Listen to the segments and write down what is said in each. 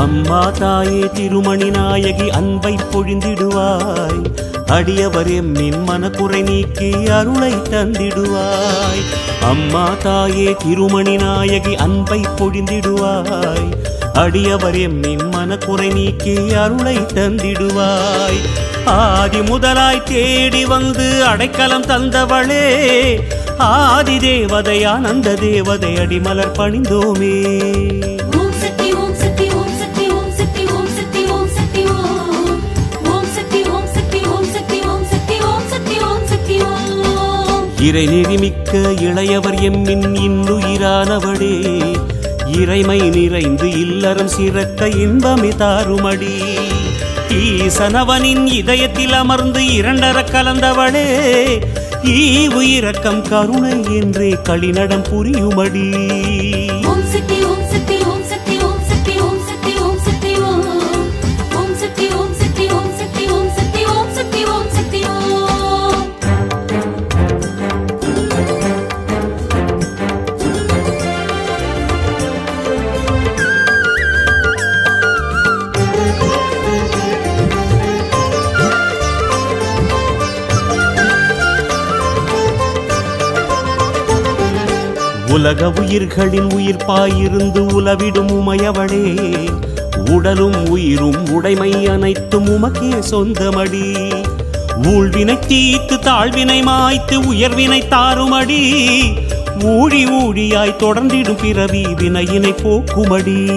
அம்மா தாயே திருமணி நாயகி அன்பை பொழிந்திடுவாய். அடியவர் எம்மின் மனக்குறை நீக்கி அருளை தந்திடுவாய். அம்மா தாயே திருமணி நாயகி அன்பை பொழிந்திடுவாய். அடியவர் எம்மின் மனக்குறை நீக்கி அருளை தந்திடுவாய். ஆதி முதலாய் தேடி வந்து அடைக்கலம் தந்தவளே. ஆதி தேவதை ஆனந்த தேவதை அடிமலர் பணிந்தோமே. இறை நெறிமிக்க இளையவர் எம்மின் இன்னுயிரானவடே இறைமை நிறைந்து இல்லறம் சிறக்க இன்பமே தாருமடி. ஈசனவனின் இதயத்தில் அமர்ந்து இரண்டர கலந்தவளே ஈ உயிரக்கம் கருணை என்றே களிநடம் புரியுமடி. உலக உயிர்களின் உயிர்ப்பாயிருந்து உலவிடும் உமையவளே உடலும் உயிரும் உடைமை அனைத்தும் உமக்கே சொந்தமடி. ஊழ்வினை தீத்து தாழ்வினை மாய்த்து உயர்வினை தாருமடி. ஊழி ஊழியாய் தொடர்ந்திடும் பிறவி வினையினை போக்குமடி.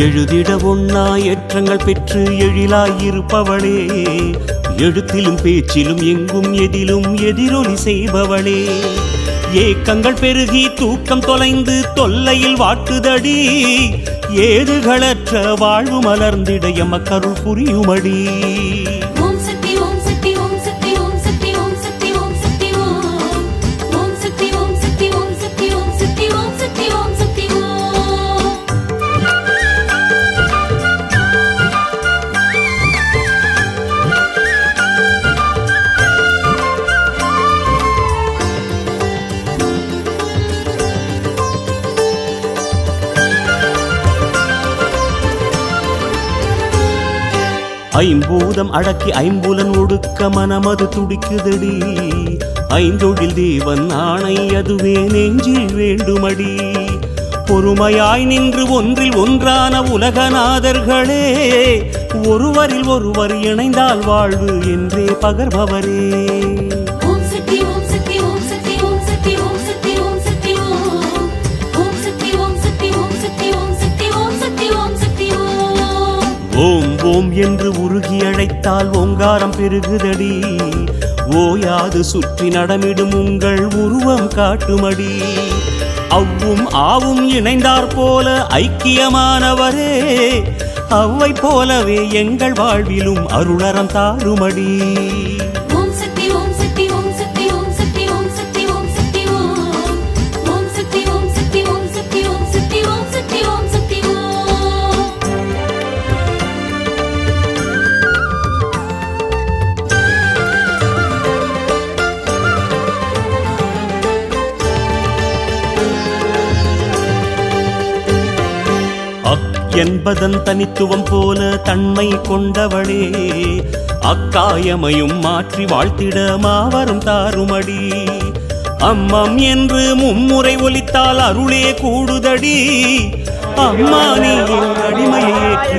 எழுதிட ஒண்ணா ஏற்றங்கள் பெற்று எழிலாயிருப்பவளே. எழுத்திலும் பேச்சிலும் எங்கும் எதிலும் எதிரொலி செய்பவளே. ஏக்கங்கள் பெருகி தூக்கம் தொலைந்து தொல்லையில் வாட்டுதடி. ஏதுகளற்ற வாழ்வு மலர்ந்திட எமக்கருள் புரியுமடி. ஐம்பூதம் அடக்கி ஐம்புலன் ஒடுக்க மனமது துடிக்குதடி. ஐந்தொழில் தேவன் ஆணை அதுவே நெஞ்சில் வேண்டுமடி. பொறுமையாய் நின்று ஒன்றில் ஒன்றான உலகநாதர்களே ஒருவரில் ஒருவர் இணைந்தால் வாழ்வு என்றே பகர்பவரே. ஓம் ஓம் என்று உருகி அழைத்தால் ஓங்காரம் பெருகுதடி. ஓயாது சுற்றி நடமிடும் உங்கள் உருவம் காட்டுமடி. அவ்வும் ஆவும் இணைந்தார் போல ஐக்கியமானவரே. அவ்வை போலவே எங்கள் வாழ்விலும் அருளறம் தாருமடி. என்பதன் தனித்துவம் போல தன்மை கொண்டவளே. அக்காயமையும் மாற்றி வாழ்த்திட மாவரும் தாருமடி. அம்மம் என்று மும்முறை ஒலித்தால் அருளே கூடுதடி. அம்மா நீ என் அடிமையை ஏற்று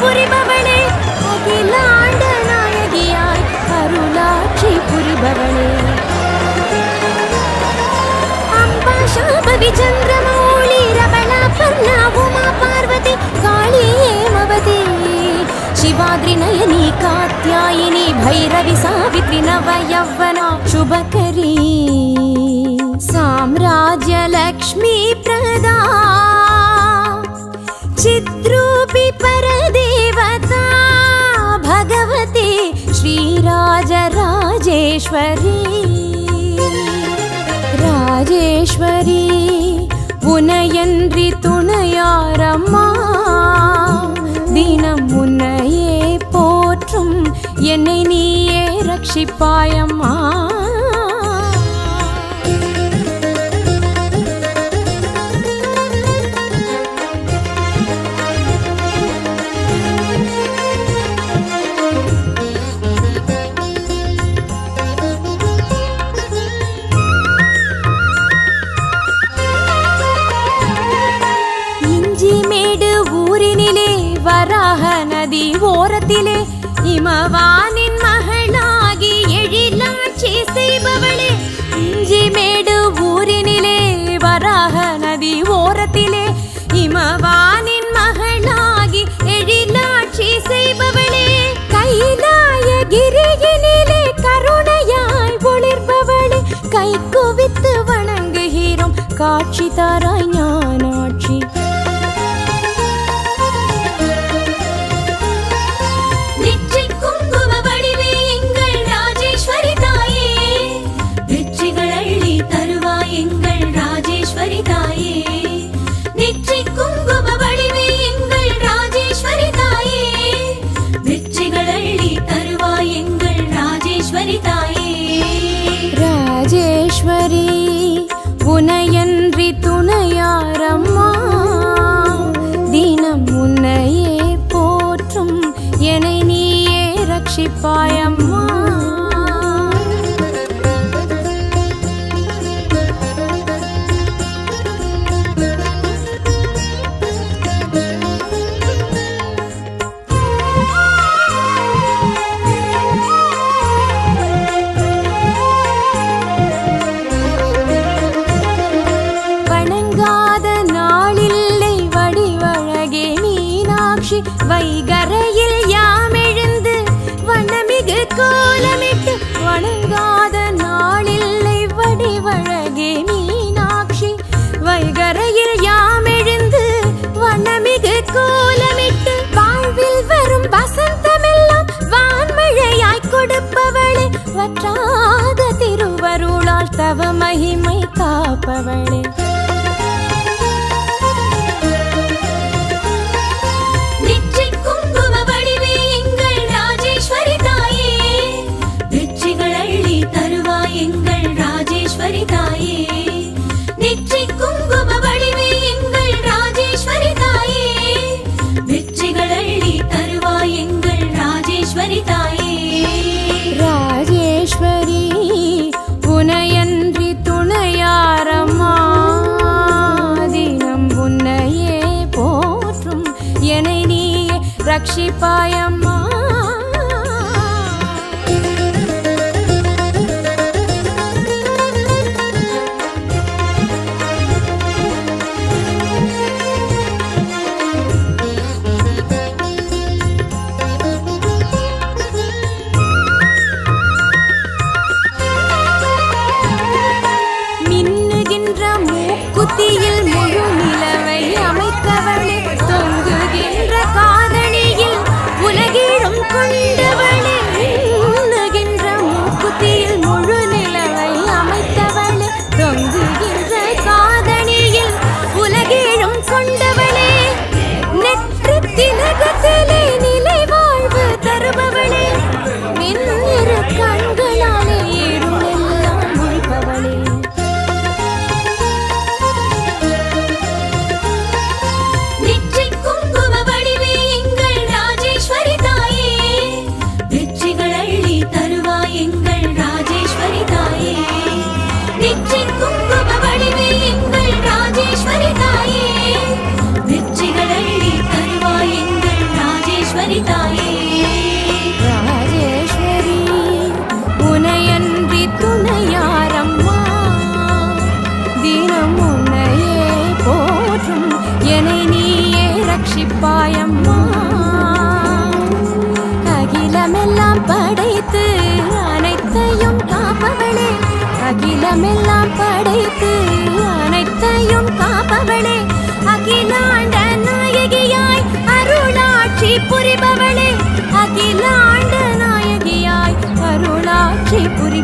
புரிபவனே அகிலாண்ட நாயகியாய் அருளாட்சி புரிபவனே அம்பா சாபவி சந்திரமௌலி ரமணா பன்னா உமா பார்வதி காளியே மவதி శివాద్రి నయని కాత్యాయిని భైరవి సావిత్రి నవ యవ్వన శుభకరీ సామ్రాజ్య లక్ష్మీ ప్రదా చిద్రూపి పర ஸ்ரீராஜராஜேஸ்வரி. ராஜேஸ்வரி உனையன்றி துணையாரம்மா. தினம் உன்னையே போற்றும் என்னை நீயே ரட்சிப்பாயம்மா. எழிலாட்சி கைலாய கிரியினிலே கருணையாய் ஒளிர்பவளே. கை குவித்து வணங்குகிறோம். காட்சி தாராய் ஞானாட்சி வைகரையில் யாமெழுந்து வண்ணமிகு கோலமிட்டு வணங்காத நாளில்லை வடிவழகே மீனாட்சி. வைகரையில் யாமெழுந்து வண்ணமிகு கோலமிட்டு வாழ்வில் வரும் வசந்தமெல்லாம் வான்மழையாய் கொடுப்பவளே வற்றாத திருவருளால் தவ மகிமை காப்பவளே. पाया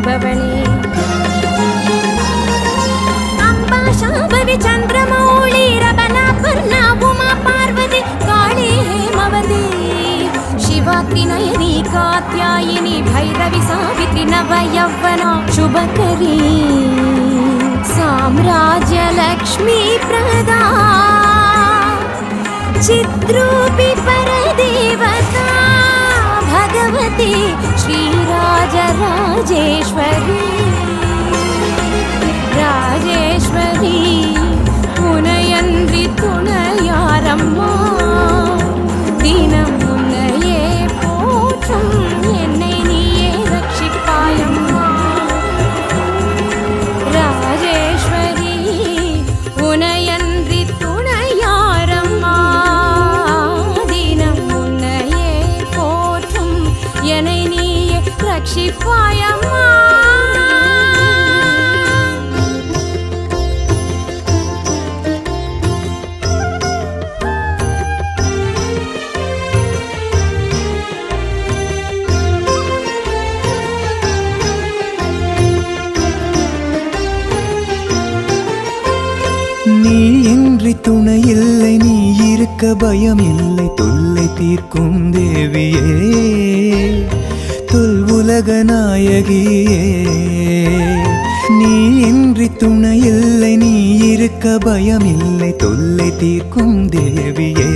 భవని అంబా శాంభవి చంద్రమౌళి రమణాపర్ణ ఉమా పార్వతి కాళీ హేమవతి శివాత్రి నయని కాత్యాయిని భైరవి సావిత్రి నవ యవ్వన శుభకరీ సామ్రాజ్యలక్ష్మీ ప్రదా చిద్రూపి పరదేవత சக்தி ஸ்ரீராஜராஜேஸ்வரி ராஜேஸ்வரி துணையன்றி துணையாரம்மா தினம் இன்றி துணை இல்லை நீ இருக்க பயம் இல்லை. தொல்லை தீர்க்கும் தேவியே தொல் உலக நாயகியே. நீ இன்றி துணை இல்லை நீ இருக்க பயம் இல்லை. தொல்லை தீர்க்கும் தேவியே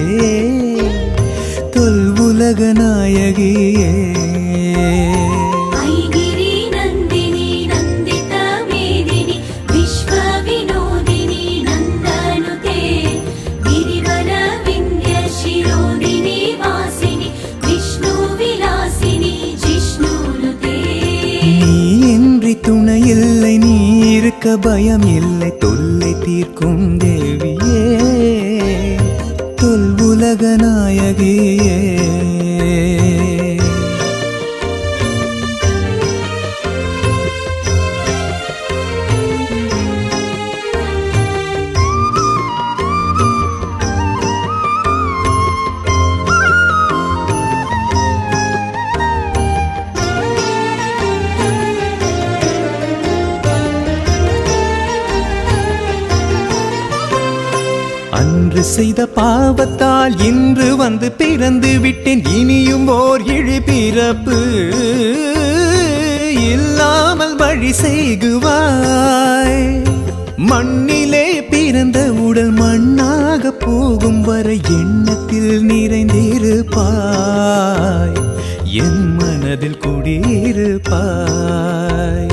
தொல் உலக நாயகியே. கேட்க பயம் இல்லை தொல்லை தீர்க்கும் தே அன்று செய்த பாவத்தால் இன்று வந்து பிறந்து விட்டேன். இனியும் ஓர் இழி பிறப்பு இல்லாமல் வழி செய்குவாய். மண்ணிலே பிறந்த உடல் மண்ணாக போகும் வரை எண்ணத்தில் நிறைந்திருப்பாய். என் மனதில் குடியிருப்பாய்.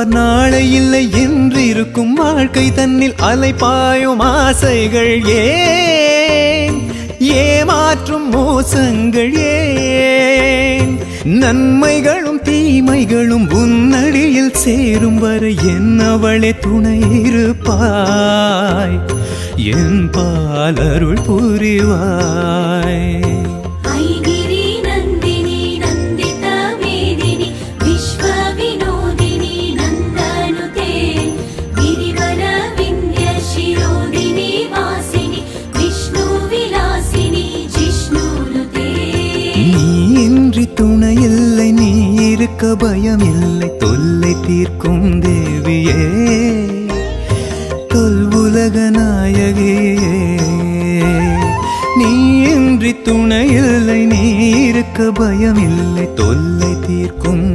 இன்றிருப்பார் நாளை இல்லை என்றிருக்கும் வாழ்க்கை தன்னில் அலைப்பாயும் ஆசைகள் ஏன்? ஏமாற்றும் மோசங்கள் ஏன்? நன்மைகளும் தீமைகளும் உன்னடியில் சேரும் வரை என்னவளே துணை இருப்பாய். என் பாலருள் புரிவாய். பயம் இல்லை தொல்லை தீர்க்கும் தேவியே. தொல் உலக நாயகியே. நீ இன்றி துணை இல்லை நீ இருக்க பயம் இல்லை தொல்லை தீர்க்கும்